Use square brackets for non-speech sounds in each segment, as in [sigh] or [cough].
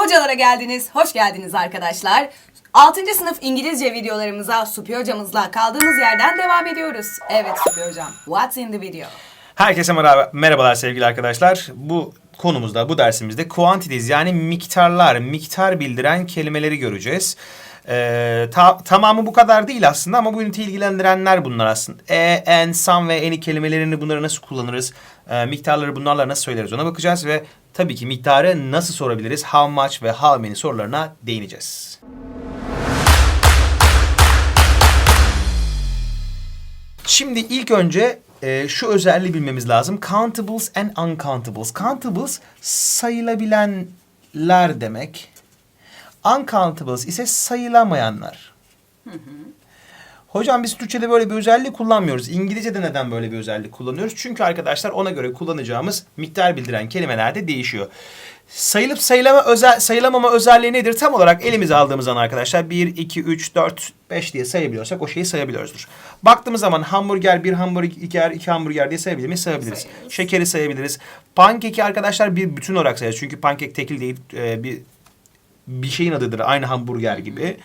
Hocalara geldiniz, hoş geldiniz arkadaşlar. 6. sınıf İngilizce videolarımıza Supi hocamızla kaldığımız yerden devam ediyoruz. Evet Supi hocam, what's in the video? Herkese merhaba, merhabalar sevgili arkadaşlar. Bu konumuzda, bu dersimizde quantities yani miktarlar, miktar bildiren kelimeleri göreceğiz. Ee, ta- tamamı bu kadar değil aslında ama bu üniteyi ilgilendirenler bunlar aslında. E, en, some ve any kelimelerini bunları nasıl kullanırız, e, miktarları bunlarla nasıl söyleriz ona bakacağız ve tabii ki miktarı nasıl sorabiliriz, how much ve how many sorularına değineceğiz. Şimdi ilk önce e, şu özelliği bilmemiz lazım. Countables and uncountables. Countables sayılabilenler demek. Uncountables ise sayılamayanlar. Hocam biz Türkçe'de böyle bir özellik kullanmıyoruz. İngilizce'de neden böyle bir özellik kullanıyoruz? Çünkü arkadaşlar ona göre kullanacağımız miktar bildiren kelimeler de değişiyor. Sayılıp sayılama özel, sayılamama özelliği nedir? Tam olarak elimize aldığımız zaman arkadaşlar 1, 2, 3, 4, 5 diye sayabiliyorsak o şeyi sayabiliyoruzdur. Baktığımız zaman hamburger, bir hamburger, iki hamburger diye sayabilir miyiz? Sayabiliriz. Sayarız. Şekeri sayabiliriz. Pankeki arkadaşlar bir bütün olarak sayarız. Çünkü pankek tekil değil e, bir bir şeyin adıdır. Aynı hamburger gibi.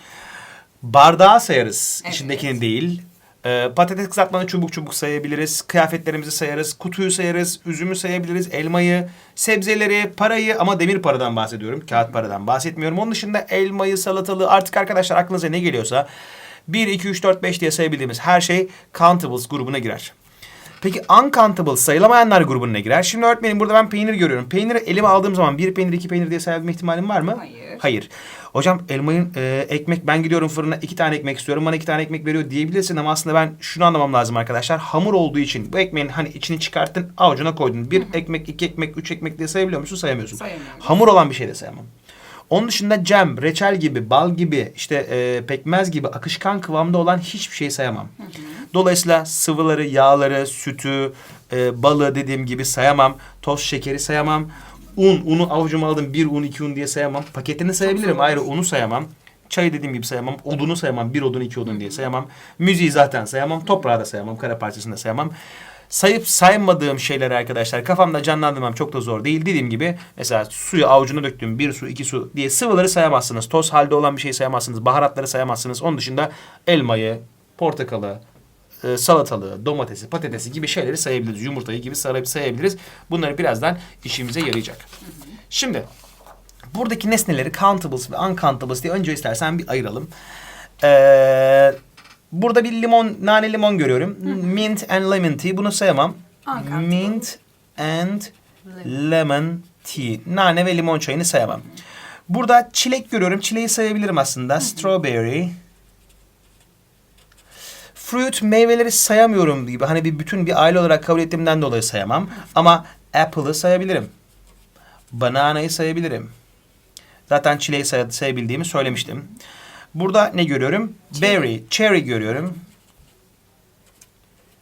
Bardağı sayarız. Evet. içindekini değil. Ee, patates kızartmanı çubuk çubuk sayabiliriz. Kıyafetlerimizi sayarız. Kutuyu sayarız. Üzümü sayabiliriz. Elmayı, sebzeleri, parayı ama demir paradan bahsediyorum. Kağıt paradan bahsetmiyorum. Onun dışında elmayı, salatalığı artık arkadaşlar aklınıza ne geliyorsa 1, 2, 3, 4, 5 diye sayabildiğimiz her şey countables grubuna girer. Peki uncountable sayılamayanlar grubuna girer. Şimdi öğretmenim burada ben peynir görüyorum. Peyniri elime aldığım zaman bir peynir iki peynir diye sayabilme ihtimalim var mı? Hayır. Hayır. Hocam elmayın e, ekmek ben gidiyorum fırına iki tane ekmek istiyorum bana iki tane ekmek veriyor diyebilirsin ama aslında ben şunu anlamam lazım arkadaşlar. Hamur olduğu için bu ekmeğin hani içini çıkarttın avucuna koydun. Bir ekmek, iki ekmek, üç ekmek diye sayabiliyor musun? Sayamıyorsun. Sayamıyorum. Hamur olan bir şey de sayamam. Onun dışında cem, reçel gibi, bal gibi, işte e, pekmez gibi akışkan kıvamda olan hiçbir şey sayamam. Dolayısıyla sıvıları, yağları, sütü, e, balı dediğim gibi sayamam. Toz şekeri sayamam. Un, unu avucuma aldım bir un, iki un diye sayamam. Paketini sayabilirim ayrı unu sayamam. Çayı dediğim gibi sayamam. Odunu sayamam. Bir odun, iki odun diye sayamam. Müziği zaten sayamam. Toprağı da sayamam. Kara parçasını da sayamam. Sayıp saymadığım şeyleri arkadaşlar kafamda canlandırmam çok da zor değil. Dediğim gibi mesela suyu avucuna döktüğüm bir su, iki su diye sıvıları sayamazsınız. Toz halde olan bir şeyi sayamazsınız. Baharatları sayamazsınız. Onun dışında elmayı, portakalı, e, salatalığı, domatesi, patatesi gibi şeyleri sayabiliriz. Yumurtayı gibi sarıp sayabiliriz. Bunları birazdan işimize yarayacak. Şimdi buradaki nesneleri countables ve uncountables diye önce istersen bir ayıralım. Ee, burada bir limon, nane limon görüyorum. Mint and lemon tea. Bunu sayamam. Mint and lemon tea. Nane ve limon çayını sayamam. Burada çilek görüyorum. Çileği sayabilirim aslında. Strawberry. Fruit meyveleri sayamıyorum gibi. Hani bir bütün bir aile olarak kabul ettiğimden dolayı sayamam. Ama apple'ı sayabilirim. Bananayı sayabilirim. Zaten çileği say- sayabildiğimi söylemiştim. Burada ne görüyorum? Berry, cherry görüyorum.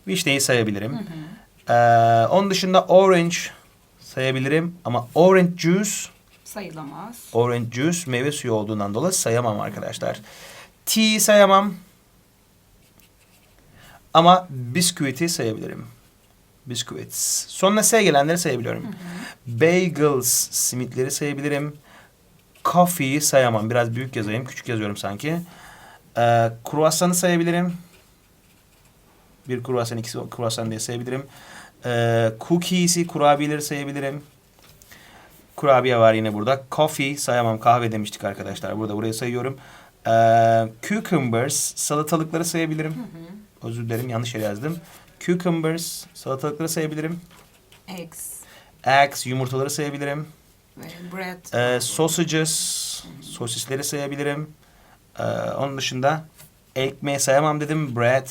Vişneyi sayabilirim. Ee, onun dışında orange sayabilirim. Ama orange juice, Sayılamaz. orange juice meyve suyu olduğundan dolayı sayamam arkadaşlar. Tea sayamam. Ama bisküviti sayabilirim. Biscuits. Sonuna S gelenleri sayabiliyorum. Bagels, simitleri sayabilirim. Coffee'yi sayamam. Biraz büyük yazayım. Küçük yazıyorum sanki. Ee, kruvasanı sayabilirim. Bir kruvasan, ikisi kruvasan diye sayabilirim. Ee, cookies'i, kurabiyeleri sayabilirim. Kurabiye var yine burada. Coffee sayamam. Kahve demiştik arkadaşlar. Burada buraya sayıyorum. Ee, cucumbers, salatalıkları sayabilirim. Özür dilerim yanlış yere yazdım. Cucumbers, salatalıkları sayabilirim. Eggs Eggs, yumurtaları sayabilirim. bread. Ee, sausages, sosisleri sayabilirim. Ee, onun dışında ekmeği sayamam dedim. Bread.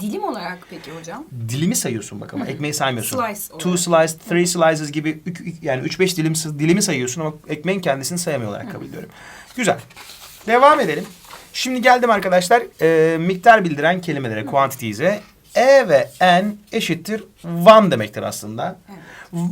Dilim olarak peki hocam? Dilimi sayıyorsun bak ama ekmeği saymıyorsun. Slice Two olarak. slices, three slices gibi üç- üç- yani 3-5 dilim dilimi sayıyorsun ama ekmeğin kendisini sayamıyor olarak kabul ediyorum. Güzel. Devam edelim. Şimdi geldim arkadaşlar e, miktar bildiren kelimelere, quantities'e. E ve n eşittir one demektir aslında.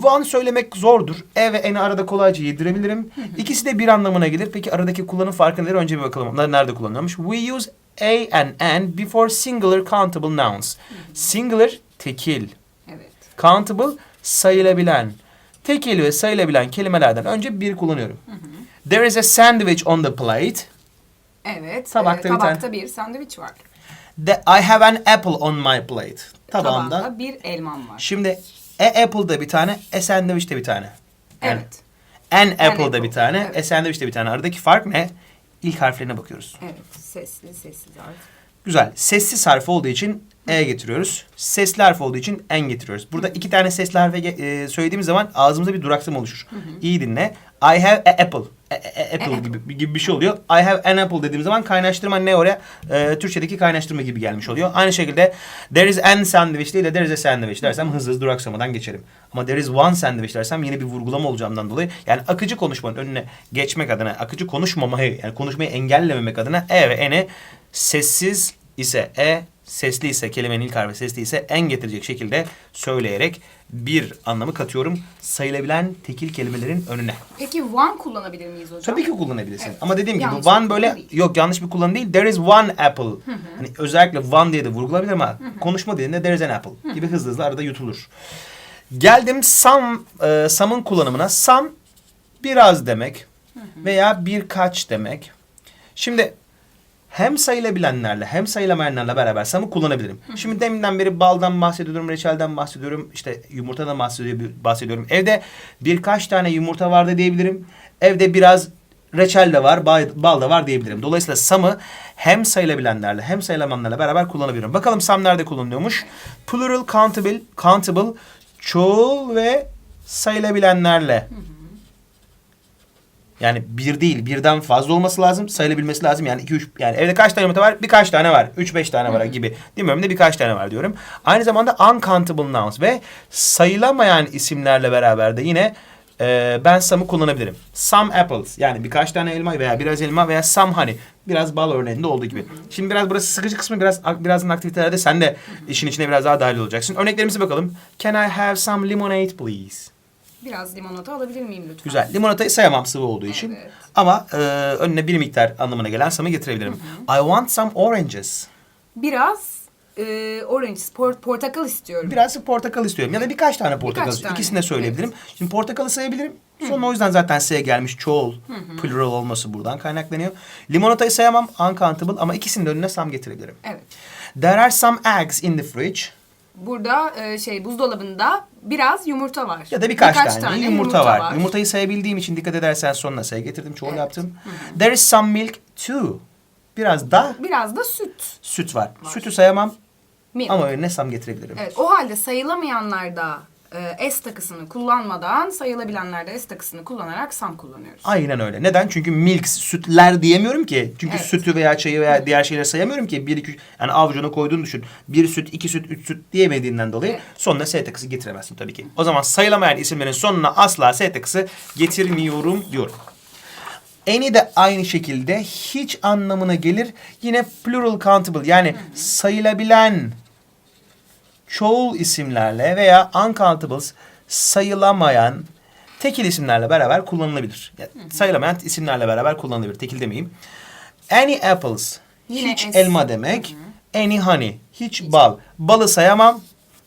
One söylemek zordur. E ve n'i arada kolayca yedirebilirim. İkisi de bir anlamına gelir. Peki aradaki kullanım farkı nedir? Önce bir bakalım. Onlar nerede kullanılıyormuş? We use a and n before singular countable nouns. Singular tekil. Evet. Countable sayılabilen. Tekil ve sayılabilen kelimelerden önce bir kullanıyorum. There is a sandwich on the plate. Evet. Tabakta e, bir tane. tabakta bir sandviç var. The, I have an apple on my plate. Tabağımda. Tabağında bir elmam var. Şimdi a apple'da bir tane, a sandwich de bir tane. Yani Evet. An apple'da apple, bir tane, evet. a sandwich de bir tane. Aradaki fark ne? İlk harflerine bakıyoruz. Evet. Sesli sessiz harf. Güzel. Sessiz harf olduğu için e getiriyoruz. Sesli harf olduğu için en getiriyoruz. Burada iki tane sesli harfe e, söylediğimiz zaman ağzımızda bir duraksama oluşur. İyi dinle. I have a apple. A- a- a- apple gibi, gibi bir şey oluyor. I have an apple dediğim zaman kaynaştırma ne oraya? E, Türkçedeki kaynaştırma gibi gelmiş oluyor. Aynı şekilde there is an sandwich değil de there is a sandwich dersem hızlı hızlı duraksamadan geçerim. Ama there is one sandwich dersem yine bir vurgulama olacağımdan dolayı yani akıcı konuşmanın önüne geçmek adına, akıcı konuşmamayı yani konuşmayı engellememek adına e ve eni sessiz ise e, sesli ise kelimenin ilk harfi sesli ise en getirecek şekilde söyleyerek bir anlamı katıyorum sayılabilen tekil kelimelerin önüne. Peki one kullanabilir miyiz hocam? Tabii ki kullanabilirsin. Evet. Ama dediğim gibi Yanlış one bir böyle kullanım değil. yok yanlış bir kullanım değil. There is one apple. Hani özellikle one diye de vurgulanabilir ama konuşma dilinde there is an apple gibi hızlı hızlı arada yutulur. Geldim some e, some'ın kullanımına. Some biraz demek veya birkaç demek. Şimdi hem sayılabilenlerle hem sayılamayanlarla beraber samı kullanabilirim. Şimdi deminden beri baldan bahsediyorum, reçelden bahsediyorum, işte yumurtadan bahsediyor- bahsediyorum. Evde birkaç tane yumurta vardı diyebilirim. Evde biraz reçel de var, bal, da var diyebilirim. Dolayısıyla samı hem sayılabilenlerle hem sayılamayanlarla beraber kullanabilirim. Bakalım sam nerede kullanılıyormuş? Plural countable, countable çoğul ve sayılabilenlerle. Yani bir değil, birden fazla olması lazım. Sayılabilmesi lazım. Yani iki, üç, yani evde kaç tane yumurta var? Birkaç tane var. Üç, beş tane var gibi. Demiyorum da birkaç tane var diyorum. Aynı zamanda uncountable nouns ve sayılamayan isimlerle beraber de yine e, ben some'ı kullanabilirim. Some apples yani birkaç tane elma veya biraz elma veya some honey. Biraz bal örneğinde olduğu gibi. Şimdi biraz burası sıkıcı kısmı biraz birazdan aktivitelerde sen de işin içine biraz daha dahil olacaksın. Örneklerimize bakalım. Can I have some lemonade please? Biraz limonata alabilir miyim lütfen? Güzel. Limonatayı sayamam sıvı olduğu için. Evet. Ama e, önüne bir miktar anlamına gelen samı getirebilirim. I want some oranges. Biraz e, orange, por- portakal istiyorum. Biraz portakal istiyorum. Ya da birkaç tane portakal Birkaç istiyorum. tane, İkisini de söyleyebilirim. Şimdi portakalı sayabilirim. Sonra o yüzden zaten S'ye gelmiş çoğul, plural olması buradan kaynaklanıyor. Limonatayı sayamam, uncountable ama ikisinin önüne some getirebilirim. Evet. There are some eggs in the fridge. Burada e, şey buzdolabında biraz yumurta var. Ya da birkaç, tane, yumurta, var. Yumurtayı sayabildiğim için dikkat edersen sonuna say getirdim. Çoğul Evet. yaptım. There is some milk too. Biraz da Biraz da süt. süt var. Sütü sayamam Milk. ama önüne sam getirebilirim. Evet, o halde sayılamayanlarda e, S takısını kullanmadan sayılabilenlerde S takısını kullanarak sam kullanıyoruz. Aynen öyle. Neden? Çünkü milk, sütler diyemiyorum ki. Çünkü Evet. sütü veya çayı veya diğer şeyleri sayamıyorum ki. Bir, iki, yani avucuna koyduğunu düşün. Bir süt, iki süt, üç süt diyemediğinden dolayı Evet. sonuna S takısı getiremezsin tabii ki. O zaman sayılamayan isimlerin sonuna asla S takısı getirmiyorum diyorum. Any de aynı şekilde hiç anlamına gelir. Yine plural countable yani sayılabilen çoğul isimlerle veya uncountables sayılamayan tekil isimlerle beraber kullanılabilir. Yani sayılamayan isimlerle beraber kullanılabilir. Tekil demeyeyim. Any apples Yine hiç S. elma demek. Any honey hiç bal. Balı sayamam.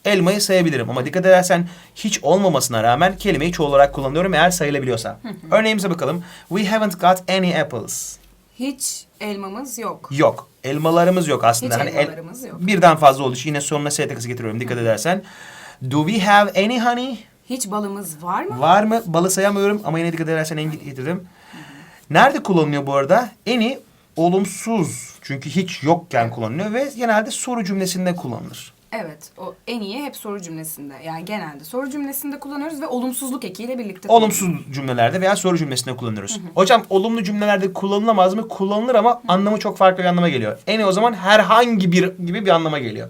Elmayı sayabilirim ama dikkat edersen hiç olmamasına rağmen kelimeyi çoğul olarak kullanıyorum eğer sayılabiliyorsa. Örneğimize bakalım. We haven't got any apples. Hiç elmamız yok. Yok. Elmalarımız yok aslında. Hiç Hani el- elmalarımız yok. Birden fazla olduğu için yine sonuna S takısı getiriyorum dikkat edersen. Do we have any honey? Hiç balımız var mı? Var mı? Balı sayamıyorum ama yine dikkat edersen en getirdim. Nerede kullanılıyor bu arada? Any olumsuz. Çünkü hiç yokken kullanılıyor ve genelde soru cümlesinde kullanılır. Evet, o en iyi hep soru cümlesinde. Yani genelde soru cümlesinde kullanıyoruz ve olumsuzluk ekiyle birlikte Olumsuz cümlelerde veya soru cümlesinde kullanıyoruz. Hocam olumlu cümlelerde kullanılamaz mı? Kullanılır ama anlamı çok farklı bir anlama geliyor. Any o zaman herhangi bir gibi bir anlama geliyor.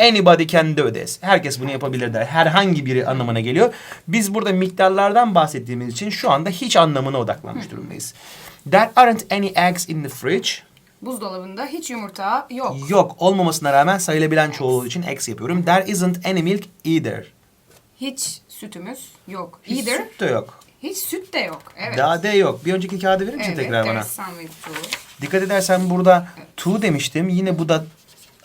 Anybody can do this. Herkes bunu yapabilir der. Herhangi biri anlamına geliyor. Biz burada miktarlardan bahsettiğimiz için şu anda hiç anlamına odaklanmış durumdayız. There aren't any eggs in the fridge. Buzdolabında hiç yumurta yok. Yok olmamasına rağmen sayılabilen çoğul olduğu için X yapıyorum. There isn't any milk either. Hiç sütümüz yok. Hiç Either. süt de yok. Hiç süt de yok. Evet. Daha de yok. Bir önceki kağıdı verir misin evet, tekrar bana? two. Dikkat edersen burada to demiştim. Yine bu da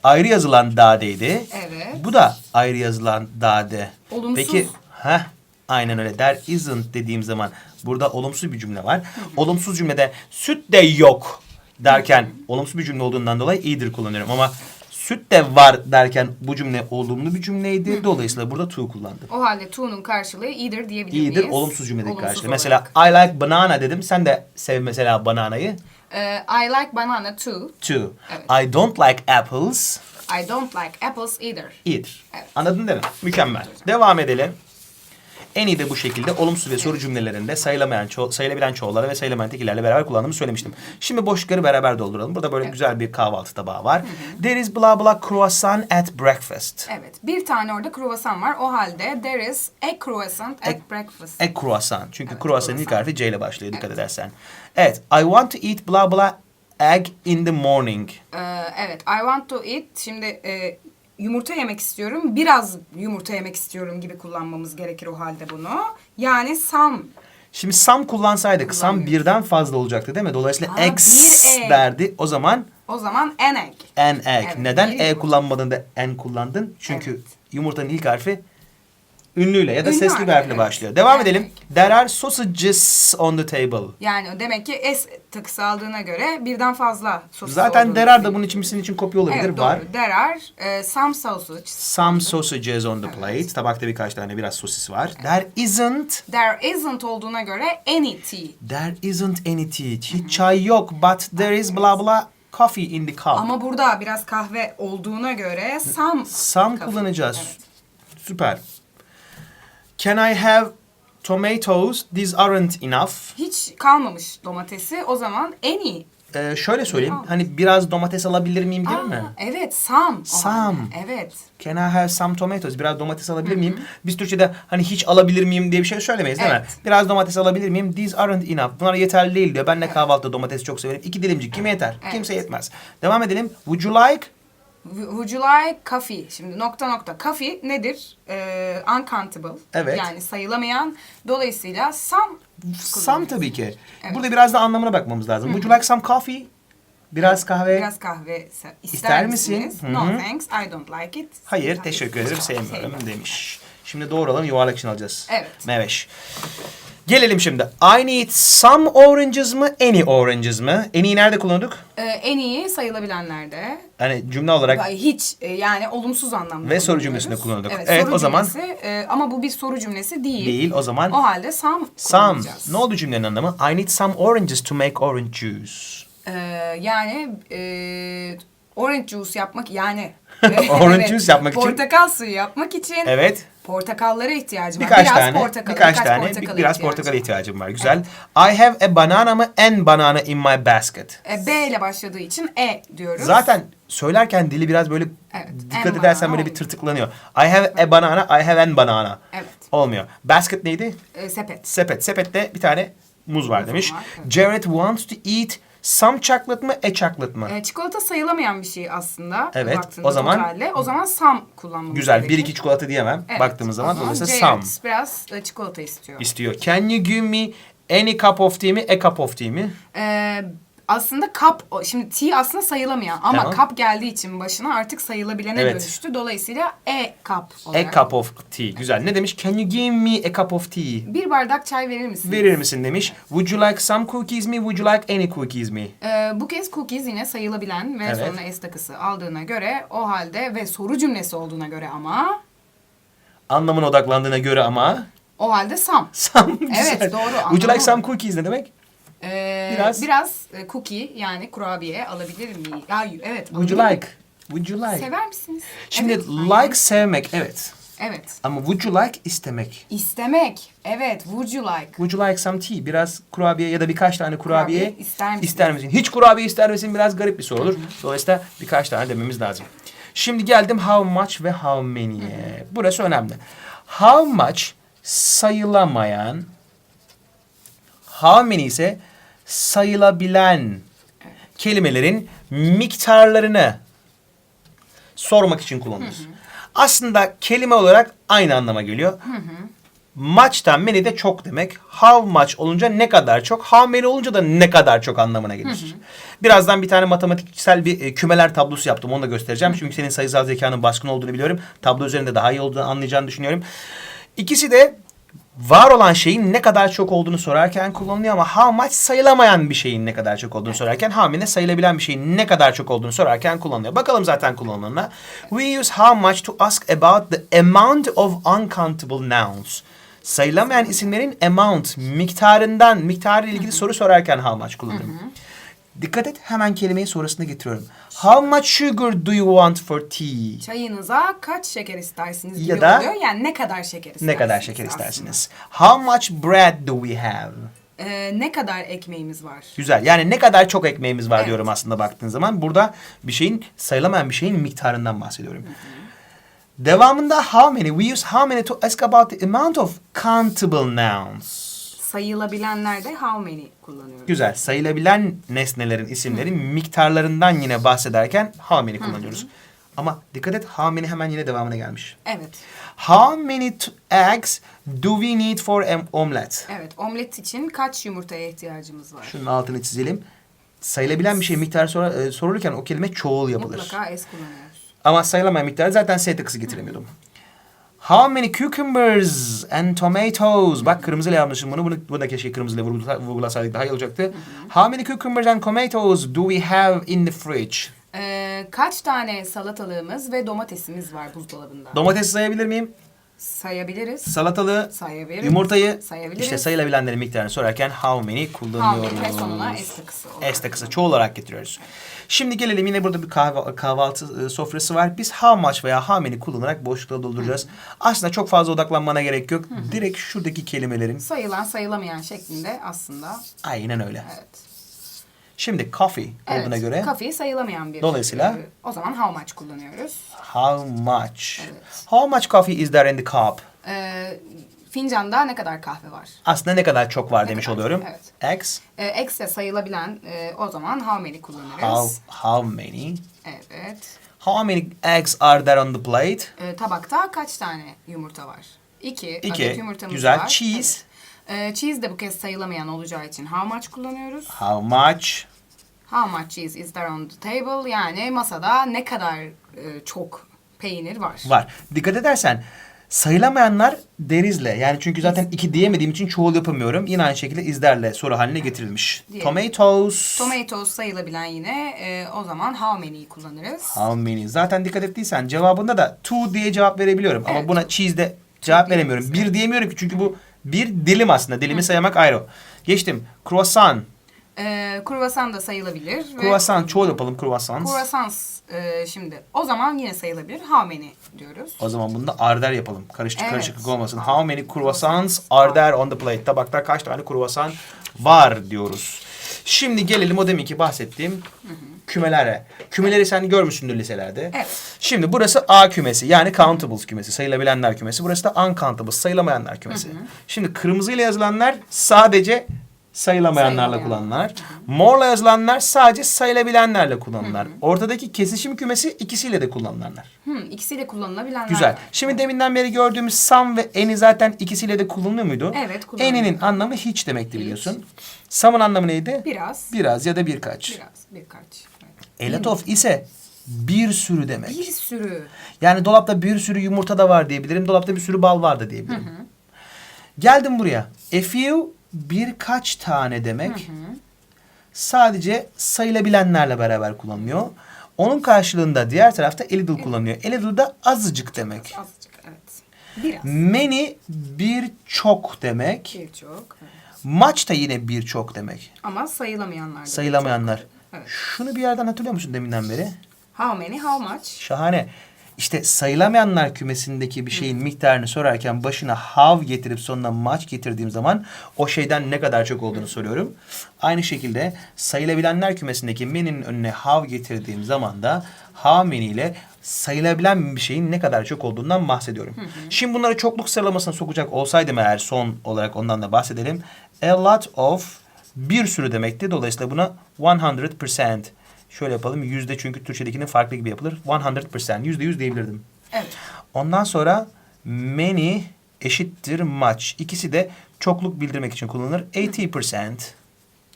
ayrı yazılan dade'ydi. Evet. Bu da ayrı yazılan dade. Olumsuz. Peki heh, Aynen öyle. There isn't dediğim zaman burada olumsuz bir cümle var. Olumsuz cümlede süt de yok derken olumsuz bir cümle olduğundan dolayı either kullanıyorum ama süt de var derken bu cümle olumlu bir cümleydi. Dolayısıyla burada to kullandım. O halde to'nun karşılığı either diyebilir miyiz? olumsuz cümledeki Olumsuz karşılığı. olarak. Mesela I like banana dedim. Sen de sev mesela bananayı. Ee, I like banana too. Too. Evet. I don't like apples I don't like apples either. either. Evet. Anladın değil mi? Mükemmel. Devam edelim. En iyi de bu şekilde olumsuz ve soru cümlelerinde sayılamayan, ço- sayılabilen çoğulları ve sayılamayan tekilerle beraber kullandığımı söylemiştim. Şimdi boşlukları beraber dolduralım. Burada böyle güzel bir kahvaltı tabağı var. There is blah blah croissant at breakfast. Evet. Bir tane orada kruvasan var. O halde there is a croissant at breakfast. A croissant. Çünkü Evet, croissant'ın ilk harfi C ile başlıyor dikkat Evet. edersen. Evet. I want to eat blah blah egg in the morning. Ee, evet. I want to eat. Şimdi e, yumurta yemek istiyorum. Biraz yumurta yemek istiyorum gibi kullanmamız gerekir o halde bunu. Yani some. Şimdi some kullansaydık Kullanmıyoruz. birden fazla olacaktı değil mi? Dolayısıyla Aa, eggs bir egg. derdi. O zaman O zaman an egg. an egg. Evet, Neden bir e yumurta. kullanmadın da n kullandın? Çünkü Evet. yumurtanın ilk harfi ünlüyle ya da Ünlü sesli bir harfle evet. başlıyor. Devam An edelim. There are sausages on the table. Yani demek ki S takısı aldığına göre birden fazla sosis Zaten olduğunu there are da bunun için sizin için kopya olabilir. Evet var. There are e, some sausages. Some sausages on the plate. Tabakta birkaç tane biraz sosis var. There isn't There isn't olduğuna göre any tea. There isn't any tea. Hiç çay yok. But there is blah blah coffee in the cup. Ama burada biraz kahve olduğuna göre some. Some kullanacağız. Evet. Süper. Can I have tomatoes? These aren't enough. Hiç kalmamış domatesi. O zaman any. Ee, şöyle söyleyeyim. Hani biraz domates alabilir miyim gibi Aa, mi? evet Some. halde. Evet. Can I have some tomatoes? Biraz domates alabilir miyim? Biz Türkçe'de hani hiç alabilir miyim diye bir şey söylemeyiz değil mi? Evet. Biraz domates alabilir miyim? These aren't enough. Bunlar yeterli değil diyor. Ben de kahvaltıda domates çok severim. İki dilimcik kime yeter? Evet. Kimse yetmez. Devam edelim. Would you like? Would you like coffee? Şimdi nokta nokta. Coffee nedir? Ee, uncountable. Evet. Yani sayılamayan. Dolayısıyla some. Some tabii ki. Evet. Burada biraz da anlamına bakmamız lazım. Would you like some coffee? Biraz kahve. Biraz kahve ister, İster misin? misiniz? Hı No hı. thanks. I don't like it. Hayır, teşekkür ederim, sevmiyorum demiş. Şimdi doğru olanı yuvarlak için alacağız. Evet. Meveş. Gelelim şimdi. I need some oranges mı, any oranges mı? Any'yi nerede kullanıyorduk? Ee, en iyi sayılabilenlerde. Yani cümle olarak Ay, Hiç e, yani olumsuz anlamda. Ve soru kullanıyoruz. cümlesinde kullanıyorduk. Evet, Evet, soru o zaman- cümlesi, e, ama bu bir soru cümlesi değil. değil. O zaman O halde some some. kullanacağız. Ne oldu cümlenin anlamı? I need some oranges to make orange juice. Ee, yani e, orange juice yapmak yani. [laughs] Orange [laughs] juice yapmak için- Portakal suyu yapmak için. Evet. Portakallara ihtiyacım var. Birkaç biraz tane, portakala, birkaç tane, bir- portakala biraz portakala ihtiyacım var. Güzel. I have a banana mı, an banana in my basket. E, B ile başladığı için E diyoruz. Zaten söylerken dili biraz böyle Evet, dikkat en edersen böyle bir tırtıklanıyor. I have a banana, I have an banana. Evet. Olmuyor. Basket neydi? E, sepet. Sepet. Sepette bir tane muz var demiş. var, evet. Jared wants to eat some chocolate mı, a chocolate mı? E, çikolata sayılamayan bir şey aslında. Evet, o zaman- totalde. O zaman some kullanmamız Güzel. gerekir. Bir iki çikolata diyemem. Evet, Baktığımız o zaman dolayısıyla some biraz e, çikolata istiyor. istiyor. Can you give me any cup of tea mi, a cup of tea mi? Ee, aslında kap, şimdi tea aslında sayılamayan ama Tamam. kap geldiği için başına artık sayılabilene Evet. dönüştü. Dolayısıyla e kap A olarak. cup of tea. Güzel. Ne demiş? Can you give me a cup of tea? Bir bardak çay verir misin? Verir misin demiş. Would you like some cookies mi? Would you like any cookies mi? Ee, bu kez cookies yine sayılabilen ve Evet. sonuna s takısı aldığına göre o halde ve soru cümlesi olduğuna göre ama Anlamına odaklandığına göre ama o halde some. some Evet, güzel. doğru, Would you like some cookies ne demek? Ee, Biraz- biraz, e, cookie yani kurabiye alabilir miyim? Ya, evet. Would you alabilirim. like? Would you like? Sever misiniz? Şimdi Evet, aynen. like sevmek evet. Evet. Ama would you like istemek. İstemek. Evet. Would you like? Would you like some tea? Biraz kurabiye ya da birkaç tane kurabiye, Kurabiye ister misin? ister misin? Hiç kurabiye ister misin? Biraz garip bir soru olur. Dolayısıyla birkaç tane dememiz lazım. Şimdi geldim how much ve how many'ye. Burası önemli. How much sayılamayan, how many ise sayılabilen kelimelerin miktarlarını sormak için kullanılır. Aslında kelime olarak aynı anlama geliyor. Much'tan many de çok demek. How much olunca ne kadar çok. How many olunca da ne kadar çok anlamına gelir. Birazdan bir tane matematiksel bir e, kümeler tablosu yaptım. Onu da göstereceğim. Çünkü senin sayısal zekanın baskın olduğunu biliyorum. Tablo üzerinde daha iyi olduğunu anlayacağını düşünüyorum. İkisi de var olan şeyin ne kadar çok olduğunu sorarken kullanılıyor ama how much sayılamayan bir şeyin ne kadar çok olduğunu sorarken how many sayılabilen bir şeyin ne kadar çok olduğunu sorarken kullanılıyor. Bakalım zaten kullanılanına. We use how much to ask about the amount of uncountable nouns. Sayılamayan isimlerin amount, miktarından, miktarı ilgili soru sorarken how much kullanırım. Dikkat et hemen kelimeyi sonrasında getiriyorum. How much sugar do you want for tea? Çayınıza kaç şeker istersiniz gibi Ya da- oluyor. Yani ne kadar şeker istersiniz? Ne kadar şeker aslında. istersiniz? How much bread do we have? Ee, ne kadar ekmeğimiz var? Güzel. Yani ne kadar çok ekmeğimiz var Evet. diyorum aslında baktığın zaman. Burada bir şeyin sayılamayan bir şeyin miktarından bahsediyorum. Devamında how many? We use how many to ask about the amount of countable nouns. Sayılabilenlerde how many kullanıyoruz. Güzel. Sayılabilen nesnelerin isimlerin miktarlarından yine bahsederken how many kullanıyoruz. Ama dikkat et how many hemen yine devamına gelmiş. Evet. How many eggs do we need for an omelette? Evet. Omlet için kaç yumurtaya ihtiyacımız var? Şunun altını çizelim. Sayılabilen bir şey miktar sor- e, sorulurken o kelime çoğul yapılır. Mutlaka es kullanıyoruz. Ama sayılamayan miktarı zaten S takısı getiremiyordum. How many cucumbers and tomatoes? Bak kırmızıyla yapmışım bunu. Bunu, bunu da keşke kırmızıyla vurgula- vurgulasaydık daha iyi olacaktı. How many cucumbers and tomatoes do we have in the fridge? Ee, kaç tane salatalığımız ve domatesimiz var buzdolabında? Domatesi sayabilir miyim? Sayabiliriz. Salatalığı, Sayabiliriz. yumurtayı, Sayabiliriz. işte sayılabilenlerin miktarını sorarken how many How kullanıyoruz. many ve sonuna S takısı olarak. S takısı çoğul olarak getiriyoruz. Şimdi gelelim yine burada bir kahve, kahvaltı e, sofrası var. Biz how much veya how many kullanarak boşlukları dolduracağız. Aslında çok fazla odaklanmana gerek yok. Direkt şuradaki kelimelerin Sayılan sayılamayan şeklinde aslında. aynen öyle. Evet. Şimdi coffee olduğuna evet. göre Kafeyi sayılamayan bir. Dolayısıyla- e, O zaman how much kullanıyoruz. how much? Evet. How much coffee is there in the cup? Ee, fincanda ne kadar kahve var? Aslında ne kadar çok var Ne demiş kadar, oluyorum. evet. X. Ee, eksi sayılabilen e, o zaman how many kullanırız. How, how many? Evet. How many eggs are there on the plate? Ee, tabakta kaç tane yumurta var? İki. İki. adet yumurtamız Güzel. var. Cheese. Evet. Ee, cheese de bu kez sayılamayan olacağı için how much kullanıyoruz? How much? How much cheese is there on the table? Yani masada ne kadar e, çok peynir var? Var. Dikkat edersen sayılamayanlar derizle. Yani çünkü zaten iki diyemediğim için çoğul yapamıyorum. Yine aynı şekilde izlerle soru haline getirilmiş. Diyelim. Tomatoes. Tomatoes sayılabilen yine e, o zaman how many'yi kullanırız. How many? Zaten dikkat ettiysen cevabında da two diye cevap verebiliyorum. Ama Evet. buna cheese'de cevap diyemeyiz, veremiyorum. Bir diyemiyorum ki çünkü bu bir dilim aslında. Dilimi saymak ayrı. Geçtim. Croissant. E, kruvasan da sayılabilir. ve- Croissant çoğul yapalım croissants. Croissants e, şimdi o zaman yine sayılabilir. How many diyoruz. O zaman bunu da arder yapalım. Karışık Evet. karışıklık olmasın. How many croissants are there on the plate? Tabakta kaç tane kruvasan var diyoruz. Şimdi gelelim o deminki bahsettiğim kümelere. Kümeleri sen görmüşsündür liselerde. Evet. Şimdi burası A kümesi yani countables kümesi, sayılabilenler kümesi. Burası da uncountables, sayılamayanlar kümesi. Şimdi kırmızıyla yazılanlar sadece sayılamayanlarla Sayılamayan. kullanılanlar. Morla yazılanlar sadece sayılabilenlerle kullanılanlar. Ortadaki kesişim kümesi ikisiyle de kullanılanlar. Hmm, ikisiyle kullanılabilenler Güzel. var. Şimdi deminden beri gördüğümüz some ve eni zaten ikisiyle de kullanılıyor muydu? Evet, kullanılıyor. Eninin anlamı hiç demekti biliyorsun. Some'ın anlamı neydi? Biraz. Biraz ya da birkaç. Biraz. Birkaç. Of ise bir sürü demek. Bir sürü. Yani dolapta bir sürü yumurta da var diyebilirim. Dolapta bir sürü bal var da diyebilirim. Geldim buraya. A few birkaç tane demek. Sadece sayılabilenlerle beraber kullanılıyor. Onun karşılığında diğer tarafta a little kullanılıyor. A little da azıcık demek. Azıcık evet. Biraz. Many birçok demek. Birçok. Evet. Much da yine birçok demek. Ama sayılamayanlar Sayılamayanlar. Evet. Şunu bir yerden hatırlıyor musun deminden beri? How many, how much? Şahane. İşte sayılamayanlar kümesindeki bir şeyin miktarını sorarken başına have getirip sonuna much getirdiğim zaman o şeyden ne kadar çok olduğunu soruyorum. Aynı şekilde sayılabilenler kümesindeki many'nin önüne have getirdiğim zaman da how many ile sayılabilen bir şeyin ne kadar çok olduğundan bahsediyorum. Şimdi bunları çokluk sıralamasına sokacak olsaydım eğer son olarak ondan da bahsedelim. A lot of bir sürü demekti. Dolayısıyla buna 100%. Şöyle yapalım. Yüzde çünkü Türkçedekinin farklı gibi yapılır. 100%. Yüzde yüz diyebilirdim. Evet. Ondan sonra many eşittir much. İkisi de çokluk bildirmek için kullanılır. 80%.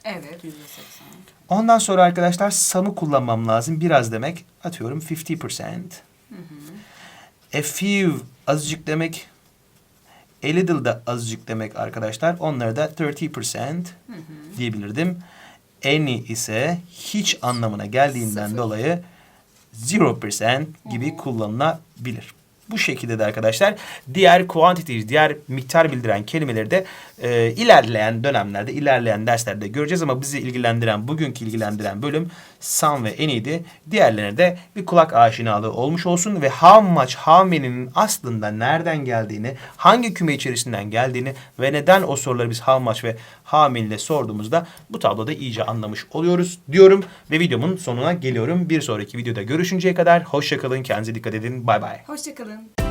Evet. Yüzde seksen. Ondan sonra arkadaşlar some'ı kullanmam lazım. Biraz demek. Atıyorum 50%. A few azıcık demek. A little da azıcık demek arkadaşlar. Onları da 30% diyebilirdim. Any ise hiç anlamına geldiğinden Sıfır. dolayı 0% gibi kullanılabilir. Bu şekilde de arkadaşlar diğer quantities, diğer miktar bildiren kelimeleri de e, ilerleyen dönemlerde, ilerleyen derslerde göreceğiz ama bizi ilgilendiren, bugünkü ilgilendiren bölüm some ve any'di. Diğerlerine de bir kulak aşinalığı olmuş olsun ve how much, how many'nin aslında nereden geldiğini, hangi küme içerisinden geldiğini ve neden o soruları biz how much ve ile sorduğumuzda bu tabloda iyice anlamış oluyoruz diyorum ve videomun sonuna geliyorum. Bir sonraki videoda görüşünceye kadar hoşçakalın, kendinize dikkat edin, bay bay. Hoşçakalın.